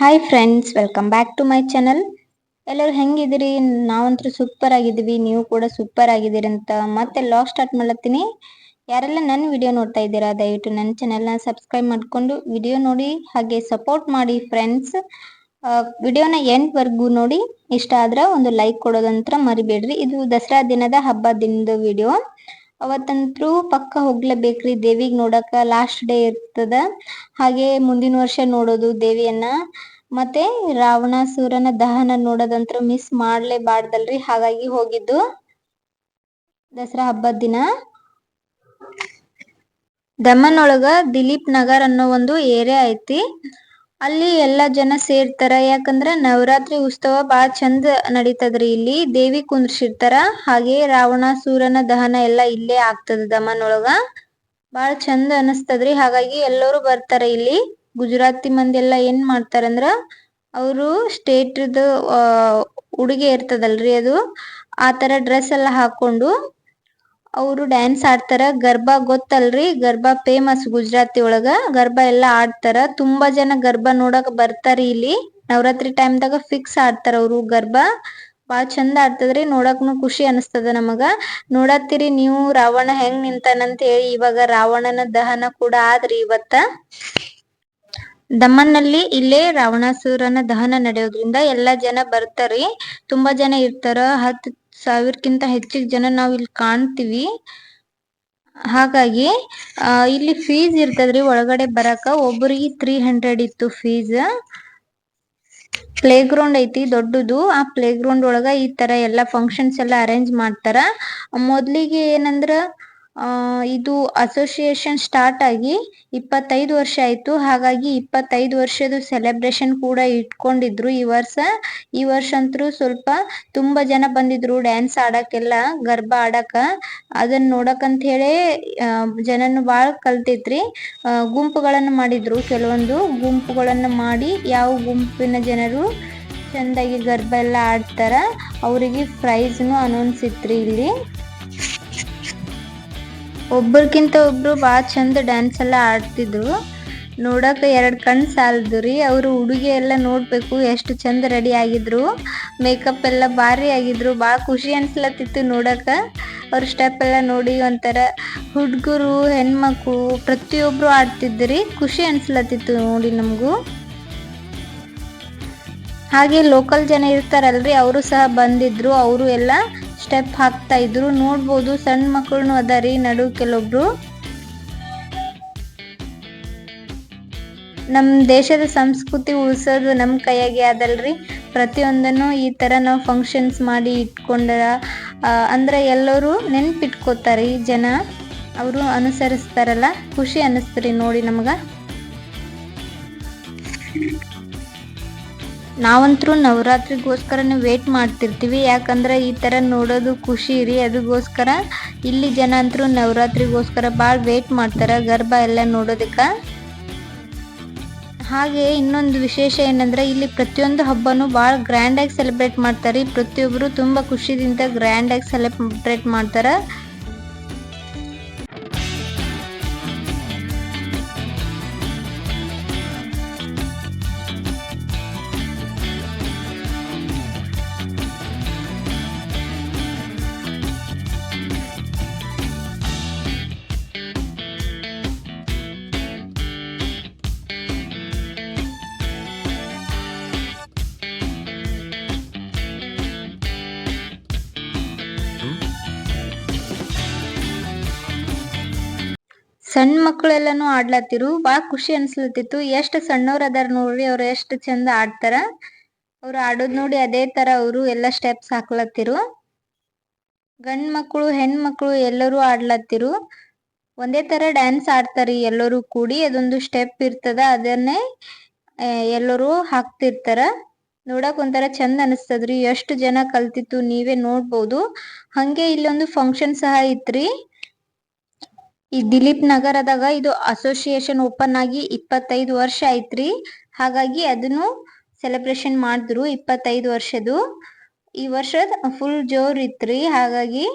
Hi friends welcome back to my channel ಎಲ್ಲರೂ ಹೆಂಗಿದ್ದೀರಿ? ನಾವಂತೂ ಸೂಪರ್ ಆಗಿದ್ದೀವಿ. ನೀವು ಕೂಡ ಸೂಪರ್ ಆಗಿದ್ದೀರಿ ಅಂತ ಮತ್ತೆ ಲಾಗ್ ಸ್ಟಾರ್ಟ್ ಮಾಡ್ಲತ್ತೀನಿ. ಯಾರೆಲ್ಲ ನನ್ನ ವಿಡಿಯೋ ನೋಡ್ತಾ ಇದ್ದೀರಾ, ದಯವಿಟ್ಟು ನನ್ನ ಚಾನಲ್ನ ಸಬ್ಸ್ಕ್ರೈಬ್ ಮಾಡಿಕೊಂಡು ವಿಡಿಯೋ ನೋಡಿ, ಹಾಗೆ ಸಪೋರ್ಟ್ ಮಾಡಿ ಫ್ರೆಂಡ್ಸ್ ವಿಡಿಯೋನ ಎಂಡ್ವರೆಗೂ ನೋಡಿ, ಇಷ್ಟ ಆದ್ರೆ ಒಂದು ಲೈಕ್ ಕೊಡೋದಂತ್ರ ಮರಿಬೇಡ್ರಿ. ಇದು ದಸರಾ ದಿನದ ಹಬ್ಬ ದಿನದ ವಿಡಿಯೋ ಅವತ್ತಂತ್ರು ಪಕ್ಕ ಹೋಗ್ಲೇಬೇಕ್ರಿ ದೇವಿಗ್ ನೋಡಕ ಲಾಸ್ಟ್ ಡೇ ಇರ್ತದ. ಹಾಗೆ ಮುಂದಿನ ವರ್ಷ ನೋಡೋದು ದೇವಿಯನ್ನ. ಮತ್ತೆ ರಾವಣಾಸುರನ ದಹನ ನೋಡೋದಂತ್ರ ಮಿಸ್ ಮಾಡ್ಲೇಬಾರ್ದಲ್ರಿ. ಹಾಗಾಗಿ ಹೋಗಿದ್ದು ದಸರಾ ಹಬ್ಬದ ದಿನ. ದಮನೊಳಗ ದಿಲೀಪ್ ನಗರ್ ಅನ್ನೋ ಒಂದು ಏರಿಯಾ ಐತಿ. ಅಲ್ಲಿ ಎಲ್ಲಾ ಜನ ಸೇರ್ತಾರ. ಯಾಕಂದ್ರ ನವರಾತ್ರಿ ಉತ್ಸವ ಬಾಳ ಚಂದ ನಡೀತದ್ರಿ ಇಲ್ಲಿ. ದೇವಿ ಕುಂದ್ರಸಿರ್ತಾರ. ಹಾಗೆ ರಾವಣಾಸುರನ ದಹನ ಎಲ್ಲಾ ಇಲ್ಲೇ ಆಗ್ತದ ದಮನೊಳಗ. ಬಾಳ ಚಂದ ಅನಸ್ತದ್ರಿ. ಹಾಗಾಗಿ ಎಲ್ಲರೂ ಬರ್ತಾರ ಇಲ್ಲಿ. ಗುಜರಾತಿ ಮಂದಿ ಎಲ್ಲ ಏನ್ ಮಾಡ್ತಾರಂದ್ರ ಅವರು ಸ್ಟೇಟ್ ಉಡುಗೆ ಇರ್ತದಲ್ರಿ ಅದು. ಆತರ ಡ್ರೆಸ್ ಎಲ್ಲಾ ಹಾಕೊಂಡು ಅವರು ಡ್ಯಾನ್ಸ್ ಆಡ್ತಾರ. ಗರ್ಬಾ ಗೊತ್ತಲ್ರಿ? ಗರ್ಬಾ ಫೇಮಸ್ ಗುಜರಾತಿ ಒಳಗ. ಗರ್ಬಾ ಎಲ್ಲಾ ಆಡ್ತಾರ. ತುಂಬಾ ಜನ ಗರ್ಬಾ ನೋಡಕ್ ಬರ್ತಾರ ಇಲ್ಲಿ. ನವರಾತ್ರಿ ಟೈಮ್ದಾಗ ಫಿಕ್ಸ್ ಆಡ್ತಾರ ಅವರು ಗರ್ಬಾ. ಬಾಳ ಚಂದ ಆಡ್ತದ್ರಿ. ನೋಡಕ್ನು ಖುಷಿ ಅನಸ್ತದ ನಮಗ. ನೋಡತ್ತೀರಿ ನೀವು ರಾವಣ ಹೆಂಗ್ ನಿಂತಾನಂತ ಹೇಳಿ ಇವಾಗ ರಾವಣನ ದಹನ ಕೂಡ ಆದ್ರಿ ಇವತ್ತ. ದಮನ್ನಲ್ಲಿ ಇಲ್ಲೇ ರಾವಣಾಸುರನ ದಹನ ನಡೆಯೋದ್ರಿಂದ ಎಲ್ಲಾ ಜನ ಬರ್ತಾರಿ. ತುಂಬಾ ಜನ ಇರ್ತಾರ. ಹತ್ ಸಾವಿರಕ್ಕಿಂತ ಹೆಚ್ಚಿಗೆ ಜನ ನಾವ್ ಇಲ್ಲಿ ಕಾಣ್ತೀವಿ. ಹಾಗಾಗಿ ಇಲ್ಲಿ ಫೀಸ್ ಇರ್ತದ್ರಿ ಒಳಗಡೆ ಬರಾಕ. ಒಬ್ಬರಿಗೆ ತ್ರೀ ಹಂಡ್ರೆಡ್ ಇತ್ತು ಫೀಸ್ ಪ್ಲೇ ಗ್ರೌಂಡ್ ಐತಿ, ದೊಡ್ಡದು. ಆ ಪ್ಲೇ ಗ್ರೌಂಡ್ ಒಳಗ ಈ ತರ ಎಲ್ಲಾ ಫಂಕ್ಷನ್ಸ್ ಎಲ್ಲಾ ಅರೇಂಜ್ ಮಾಡ್ತಾರ. ಮೊದ್ಲಿಗೆ ಏನಂದ್ರ ಆ, ಇದು ಅಸೋಸಿಯೇಷನ್ ಸ್ಟಾರ್ಟ್ ಆಗಿ ಇಪ್ಪತ್ತೈದು ವರ್ಷ ಆಯ್ತು. ಹಾಗಾಗಿ ಇಪ್ಪತ್ತೈದು ವರ್ಷದ ಸೆಲೆಬ್ರೇಷನ್ ಕೂಡ ಇಟ್ಕೊಂಡಿದ್ರು ಈ ವರ್ಷ. ಈ ವರ್ಷ ಅಂತೂ ಸ್ವಲ್ಪ ತುಂಬಾ ಜನ ಬಂದಿದ್ರು ಡ್ಯಾನ್ಸ್ ಆಡಕ್ಕೆಲ್ಲ, ಗರ್ಬಾ ಆಡಕ. ಅದನ್ನ ನೋಡಕಂತ ಹೇಳಿ ಜನನು ಬಾಳ ಕಲ್ತಿದ್ರಿ. ಗುಂಪುಗಳನ್ನು ಮಾಡಿದ್ರು ಕೆಲವೊಂದು. ಗುಂಪುಗಳನ್ನು ಮಾಡಿ ಯಾವ ಗುಂಪಿನ ಜನರು ಚಂದಾಗಿ ಗರ್ಭ ಎಲ್ಲ ಆಡ್ತಾರ, ಅವರಿಗೆ ಪ್ರೈಸ್ನು ಅನೌನ್ಸ್ ಇತ್ರಿ ಇಲ್ಲಿ. ಒಬ್ಬರ್ಕಿಂತ ಒಬ್ರು ಭಾಳ ಚಂದ ಡ್ಯಾನ್ಸ್ ಎಲ್ಲ ಆಡ್ತಿದ್ರು. ನೋಡಕ ಎರಡು ಕಣ್ಣು ಸಾಲದು ರೀ. ಅವರು ಉಡುಗೆ ಎಲ್ಲ ನೋಡ್ಬೇಕು ಎಷ್ಟು ಚಂದ ರೆಡಿ ಆಗಿದ್ರು. ಮೇಕಪ್ ಎಲ್ಲ ಭಾರಿ ಆಗಿದ್ರು. ಭಾಳ ಖುಷಿ ಅನ್ಸ್ಲತ್ತಿತ್ತು ನೋಡಕ ಅವ್ರ ಸ್ಟೆಪ್ ಎಲ್ಲ ನೋಡಿ ಒಂಥರ ಹುಡುಗರು, ಹೆಣ್ಮಕ್ಳು ಪ್ರತಿಯೊಬ್ಬರು ಆಡ್ತಿದ್ರಿ ಖುಷಿ ಅನ್ಸ್ಲತ್ತಿತ್ತು ನೋಡಿ ನಮಗೂ. ಹಾಗೆ ಲೋಕಲ್ ಜನ ಇರ್ತಾರಲ್ರಿ, ಅವರು ಸಹ ಬಂದಿದ್ರು. ಅವರು ಎಲ್ಲ ಸ್ಟೆಪ್ ಹಾಕ್ತಾ ಇದ್ರು. ನೋಡ್ಬೋದು, ಸಣ್ಣ ಮಕ್ಕಳು ಅದಾರಿ ನಡು ಕೆಲವೊಬ್ರು. ನಮ್ಮ ದೇಶದ ಸಂಸ್ಕೃತಿ ಉಳಿಸೋದು ನಮ್ಮ ಕೈಯಾಗೆ ಅದಲ್ರಿ. ಪ್ರತಿಯೊಂದನ್ನು ಈ ಥರ ನಾವು ಫಂಕ್ಷನ್ಸ್ ಮಾಡಿ ಇಟ್ಕೊಂಡ ಅಂದ್ರೆ ಎಲ್ಲರೂ ನೆನ್ಪಿಟ್ಕೋತಾರೆ ಜನ. ಅವರು ಅನುಸರಿಸ್ತಾರಲ್ಲ. ಖುಷಿ ಅನ್ನಿಸ್ತೀರಿ ನೋಡಿ ನಮ್ಗ. ನಾವಂತರೂ ನವರಾತ್ರಿಗೋಸ್ಕರನೇ ವೇಟ್ ಮಾಡ್ತಿರ್ತೀವಿ. ಯಾಕಂದ್ರೆ ಈ ತರ ನೋಡೋದು ಖುಷಿ ರೀ. ಅದಕ್ಕೋಸ್ಕರ ಇಲ್ಲಿ ಜನ ಅಂತರೂ ನವರಾತ್ರಿಗೋಸ್ಕರ ಭಾಳ ವೇಟ್ ಮಾಡ್ತಾರೆ. ಗರ್ಭ ಎಲ್ಲ ನೋಡೋದಕ್ಕೆ. ಹಾಗೆ ಇನ್ನೊಂದು ವಿಶೇಷ ಏನಂದ್ರೆ ಇಲ್ಲಿ ಪ್ರತಿಯೊಂದು ಹಬ್ಬನು ಭಾಳ ಗ್ರ್ಯಾಂಡಾಗಿ ಸೆಲೆಬ್ರೇಟ್ ಮಾಡ್ತಾರೆ. ಪ್ರತಿಯೊಬ್ಬರು ತುಂಬಾ ಖುಷಿಯಿಂದ ಗ್ರ್ಯಾಂಡಾಗಿ ಸೆಲೆಬ್ರೇಟ್ ಮಾಡ್ತಾರ. ಸಣ್ಣ ಮಕ್ಕಳೆಲ್ಲಾನು ಆಡ್ಲತ್ತಿರು. ಬಾಳ ಖುಷಿ ಅನ್ಸ್ಲತ್ತಿತ್ತು. ಎಷ್ಟ್ ಸಣ್ಣವ್ರ ಅದಾರ ನೋಡ್ರಿ, ಅವ್ರ ಎಷ್ಟ್ ಚಂದ ಆಡ್ತಾರ. ಅವ್ರು ಆಡೋದ್ ನೋಡಿ ಅದೇ ತರ ಅವರು ಎಲ್ಲಾ ಸ್ಟೆಪ್ಸ್ ಹಾಕ್ಲತ್ತಿರು. ಗಂಡ್ ಮಕ್ಕಳು ಹೆಣ್ ಮಕ್ಕಳು ಎಲ್ಲರೂ ಆಡ್ಲತ್ತಿರು. ಒಂದೇ ತರ ಡ್ಯಾನ್ಸ್ ಆಡ್ತಾರಿ ಎಲ್ಲರೂ ಕೂಡಿ. ಅದೊಂದು ಸ್ಟೆಪ್ ಇರ್ತದ, ಅದನ್ನೇ ಎಲ್ಲರೂ ಹಾಕ್ತಿರ್ತಾರ. ನೋಡಕ್ ಒಂಥರ ಚಂದ ಅನಿಸ್ತದ್ರಿ. ಎಷ್ಟು ಜನ ಕಲ್ತಿತ್ತು, ನೀವೇ ನೋಡ್ಬೋದು. ಹಂಗೆ ಇಲ್ಲೊಂದು ಫಂಕ್ಷನ್ ಸಹ ಇತ್ರಿ. ಈ ದಿಲೀಪ್ ನಗರದಾಗ ಇದು ಅಸೋಸಿಯೇಷನ್ ಓಪನ್ ಆಗಿ ಇಪ್ಪತ್ತೈದು ವರ್ಷ ಐತ್ರಿ. ಹಾಗಾಗಿ ಅದನ್ನು ಸೆಲೆಬ್ರೇಷನ್ ಮಾಡಿದ್ರು ಇಪ್ಪತ್ತೈದು ವರ್ಷದ್ದು. ಈ ವರ್ಷದ ಫುಲ್ ಜೋರ್ ಇತ್ರಿ. ಹಾಗಾಗಿ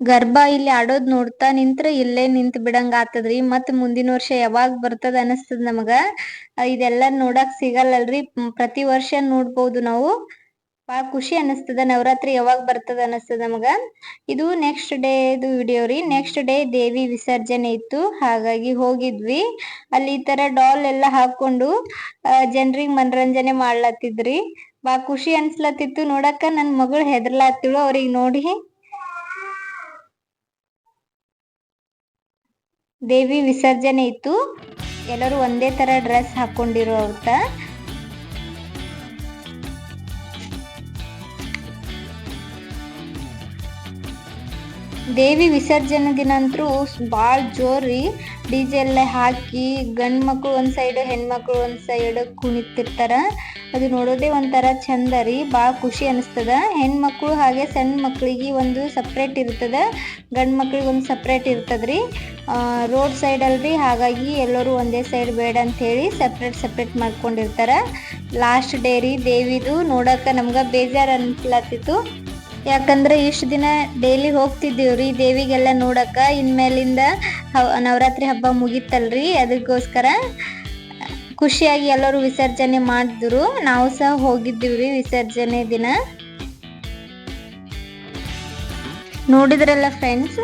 ಗರ್ಭ ಇಲ್ಲಿ ಆಡೋದ್ ನೋಡ್ತಾ ನಿಂತ್ರ ಇಲ್ಲೇ ನಿಂತ್ ಬಿಡಂಗ ಆತದ್ರಿ ಮತ್ ಮುಂದಿನ ವರ್ಷ ಯಾವಾಗ್ ಬರ್ತದ ಅನಸ್ತದ ನಮಗ. ಇದೆಲ್ಲ ನೋಡಕ್ ಸಿಗಲ್ಲಲ್ರಿ. ಪ್ರತಿ ವರ್ಷ ನೋಡ್ಬೋದು ನಾವು. ಬಾಳ ಖುಷಿ ಅನಸ್ತದ ನವರಾತ್ರಿ ಯಾವಾಗ ಬರ್ತದ ಅನಸ್ತದ ನಮಗ. ಇದು ನೆಕ್ಸ್ಟ್ ಡೇ ಇದು ವಿಡಿಯೋ ರೀ. ನೆಕ್ಸ್ಟ್ ಡೇ ದೇವಿ ವಿಸರ್ಜನೆ ಇತ್ತು. ಹಾಗಾಗಿ ಹೋಗಿದ್ವಿ. ಅಲ್ಲಿ ಈ ತರ ಡಾಲ್ ಎಲ್ಲಾ ಹಾಕೊಂಡು ಜನರಿಗೆ ಮನರಂಜನೆ ಮಾಡ್ಲತ್ತಿದ್ರಿ. ಬಾ ಖುಷಿ ಅನ್ಸ್ಲತ್ತಿತ್ತು. ನೋಡಾಕ ನನ್ ಮಗಳು ಹೆದರ್ಲಾತ್ತಿಳು ಅವ್ರಿಗೆ ನೋಡಿ ದೇವಿ ವಿಸರ್ಜನೆ ಇತ್ತು. ಎಲ್ಲರೂ ಒಂದೇ ತರ ಡ್ರೆಸ್ ಹಾಕೊಂಡಿರೋ ಅಂತ ದೇವಿ ವಿಸರ್ಜನೆ ದಿನ ಅಂತೂ ಭಾಳ ಜೋರಿ ಡಿ ಜೆ ಎಲ್ಲ ಹಾಕಿ, ಗಂಡು ಮಕ್ಕಳು ಒಂದು ಸೈಡ್ ಹೆಣ್ಮಕ್ಳು ಒಂದು ಸೈಡು ಕುಣಿತಿರ್ತಾರ. ಅದು ನೋಡೋದೇ ಒಂಥರ ಚಂದ ರೀ ಭಾಳ ಖುಷಿ ಅನಿಸ್ತದ. ಹೆಣ್ಮಕ್ಳು ಹಾಗೆ ಸಣ್ಣ ಮಕ್ಕಳಿಗೆ ಒಂದು ಸಪ್ರೇಟ್ ಇರ್ತದ, ಗಂಡು ಮಕ್ಳಿಗೆ ಒಂದು ಸಪ್ರೇಟ್ ಇರ್ತದ್ರಿ ರೋಡ್ ಸೈಡ್ ಅಲ್ರಿ, ಹಾಗಾಗಿ ಎಲ್ಲರೂ ಒಂದೇ ಸೈಡ್ ಬೇಡ ಅಂತ ಹೇಳಿ ಸಪ್ರೇಟ್ ಸಪ್ರೇಟ್ ಮಾಡ್ಕೊಂಡಿರ್ತಾರ. ಲಾಸ್ಟ್ ಡೇ ರೀ, ದೇವಿದು ನೋಡಕ ನಮ್ಗೆ ಬೇಜಾರು ಅನ್ಸ್ಲತ್ತಿತ್ತು ಯಾಕಂದ್ರೆ ಇಷ್ಟು ದಿನ ಡೈಲಿ ಹೋಗ್ತಿದ್ದೀವ್ರಿ, ದೇವಿಗೆಲ್ಲ ನೋಡಕ. ಇನ್ಮೇಲಿಂದ ನವರಾತ್ರಿ ಹಬ್ಬ ಮುಗಿತಲ್ರಿ. ಅದಕ್ಕೋಸ್ಕರ ಖುಷಿಯಾಗಿ ಎಲ್ಲರೂ ವಿಸರ್ಜನೆ ಮಾಡಿದ್ರು. ನಾವು ಸಹ ಹೋಗಿದ್ದೀವ್ರಿ ವಿಸರ್ಜನೆ ದಿನ. ನೋಡಿದ್ರಲ್ಲ ಫ್ರೆಂಡ್ಸ್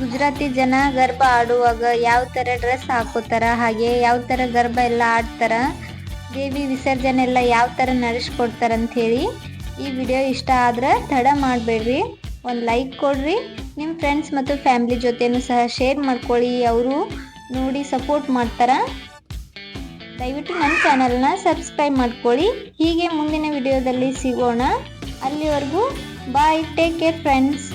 ಗುಜರಾತಿ ಜನ ಗರ್ಭ ಆಡುವಾಗ ಯಾವ ಥರ ಡ್ರೆಸ್ ಹಾಕೋತಾರ, ಹಾಗೆ ಯಾವ ಥರ ಗರ್ಭ ಎಲ್ಲ ಆಡ್ತಾರ, ದೇವಿ ವಿಸರ್ಜನೆ ಎಲ್ಲ ಯಾವ ಥರ ನಡೆಸ್ಕೊಡ್ತಾರಂತ ಹೇಳಿ ಈ ವಿಡಿಯೋ ಇಷ್ಟ ಆದ್ರೆ ತಡ ಮಾಡಬೇಡ್ರಿ. ಒಂದು ಲೈಕ್ ಕೊಡ್ರಿ. ನಿಮ್ಮ ಫ್ರೆಂಡ್ಸ್ ಮತ್ತು ಫ್ಯಾಮ್ಲಿ ಜೊತೆನೂ ಸಹ ಶೇರ್ ಮಾಡ್ಕೊಳ್ಳಿ. ಅವರು ನೋಡಿ ಸಪೋರ್ಟ್ ಮಾಡ್ತಾರೆ? ದಯವಿಟ್ಟು ನನ್ನ ಚಾನಲ್ನ ಸಬ್ಸ್ಕ್ರೈಬ್ ಮಾಡ್ಕೊಳ್ಳಿ. ಹೀಗೆ ಮುಂದಿನ ವಿಡಿಯೋದಲ್ಲಿ ಸಿಗೋಣ. ಅಲ್ಲಿವರೆಗೂ ಬಾಯ್ ಟೇಕ್ ಕೇರ್ ಫ್ರೆಂಡ್ಸ್